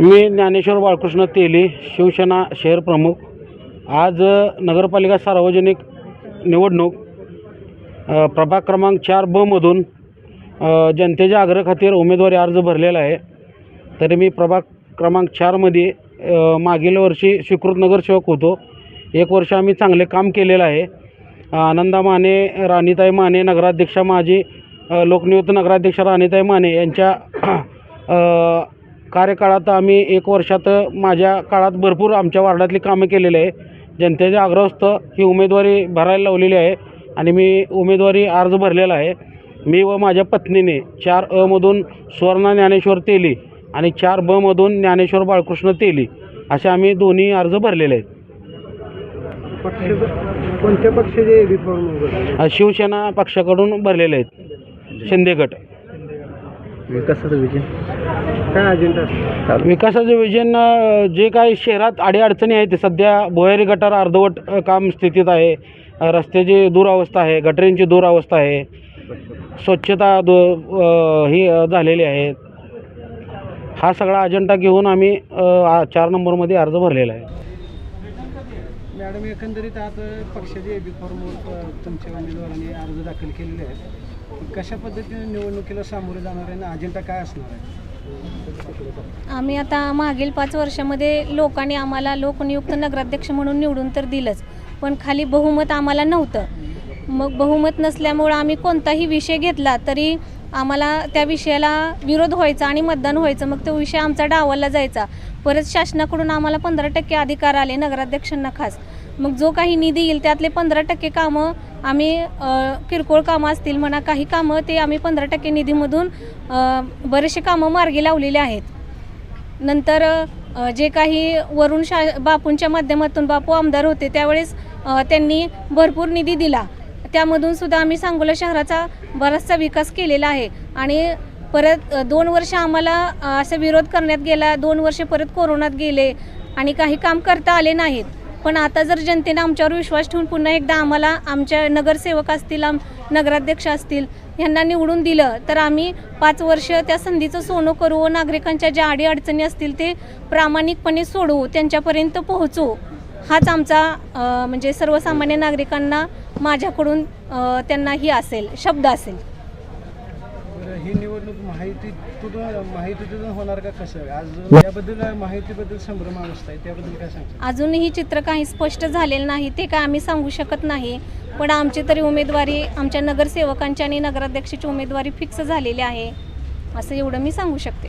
मी ज्ञानेश्वर बाळकृष्ण तेली शिवसेना शहर प्रमुख. आज नगरपालिका सार्वजनिक निवडणूक प्रभाग क्रमांक चार बमधून जनतेच्या आग्रहखातीर उमेदवारी अर्ज भरलेला आहे. तरी मी प्रभाग क्रमांक चारमध्ये मागील वर्षी स्वीकृत नगरसेवक होतो. एक वर्ष आम्ही चांगले काम केलेलं आहे. आनंदा माने राणीताई माने नगराध्यक्षा माझी लोकनियुक्त नगराध्यक्षा राणीताई माने यांच्या कार्यकाळात आम्ही एक वर्षात माझ्या काळात भरपूर आमच्या वार्डातली कामं केलेली आहे. जनतेच्या आग्रहस्थ ही उमेदवारी भरायला लावलेली आहे आणि मी उमेदवारी अर्ज भरलेला आहे. मी व माझ्या पत्नीने चार अमधून सुवर्णा ज्ञानेश्वर तेली आणि चार ब मधून ज्ञानेश्वर बाळकृष्ण तेली असे आम्ही दोन्ही अर्ज भरलेले आहेत. कोणत्या पक्षाचे शिवसेना पक्षाकडून भरलेले आहेत. शिंदे गट. विकासाचं विजय काय अजेंडा विकासाचे विजन जे काही शहरात अडीअडचणी आहेत ते सध्या भुयारी गटार अर्धवट काम स्थितीत आहे. रस्त्याची दुरावस्था आहे गटरींची दुरावस्था आहे. स्वच्छता दु ही झालेली आहे. हा सगळा अजेंडा घेऊन आम्ही चार नंबरमध्ये अर्ज भरलेला आहे. मॅडम एकंदरीत आज पक्षाचे एबी फॉर्मवर तुमच्या उमेदवारांनी अर्ज दाखल केलेले आहेत. कशा पद्धतीने निवडणुकीला सामोरे जाणार आहे अजेंडा काय असणार आहे? आम्ही आता मागील पाच वर्षामध्ये लोकांनी आम्हाला लोकनियुक्त नगराध्यक्ष म्हणून निवडून तर दिलंच पण खाली बहुमत आम्हाला नव्हतं. मग बहुमत नसल्यामुळं आम्ही कोणताही विषय घेतला तरी आम्हाला त्या विषयाला विरोध व्हायचा आणि मतदान व्हायचं. मग तो विषय आमचा डावाला जायचा. परत शासनाकडून आम्हाला पंधरा टक्के अधिकार आले नगराध्यक्षांना खास. मग जो काही निधी येईल त्यातले पंधरा टक्के कामं आम्ही किरकोळ कामं असतील म्हणा काही कामं ते आम्ही पंधरा टक्के निधीमधून बरेचसे कामं मार्गी लावलेले आहेत. नंतर जे काही वरून शा बापूंच्या माध्यमातून बापू आमदार होते त्यावेळेस त्यांनी भरपूर निधी दिला. त्यामधून सुद्धा आम्ही सांगोला शहराचा बराचसा विकास केलेला आहे. आणि परत दोन वर्ष आम्हाला असा विरोध करण्यात गेला. दोन वर्ष परत कोरोनात गेले. आणि काही काम करता आले नाहीत. पण आता जर जनतेने आमच्यावर विश्वास ठेवून पुन्हा एकदा आम्हाला आमच्या नगरसेवक असतील आम नगराध्यक्ष असतील यांना निवडून दिलं तर आम्ही पाच वर्ष त्या संधीचं सोनं करू व नागरिकांच्या ज्या अडीअडचणी असतील ते प्रामाणिकपणे सोडवू त्यांच्यापर्यंत पोहोचू हाच आमचा म्हणजे सर्वसामान्य नागरिकांना माझ्याकडून त्यांना ही असेल शब्द असेल. ही निवडणूक माहितीतून माहितीतून होणार का कसं? आज याबद्दल माहितीबद्दल संभ्रम अवस्था आहे त्याबद्दल काय सांगता? अजूनही चित्र काही स्पष्ट झालेलं नाही ते काय आम्ही सांगू शकत नाही. पण आमची तरी उमेदवारी आमच्या नगरसेवकांची आणि नगराध्यक्षाची उमेदवारी फिक्स झालेली आहे. असं एवढं मी सांगू शकते.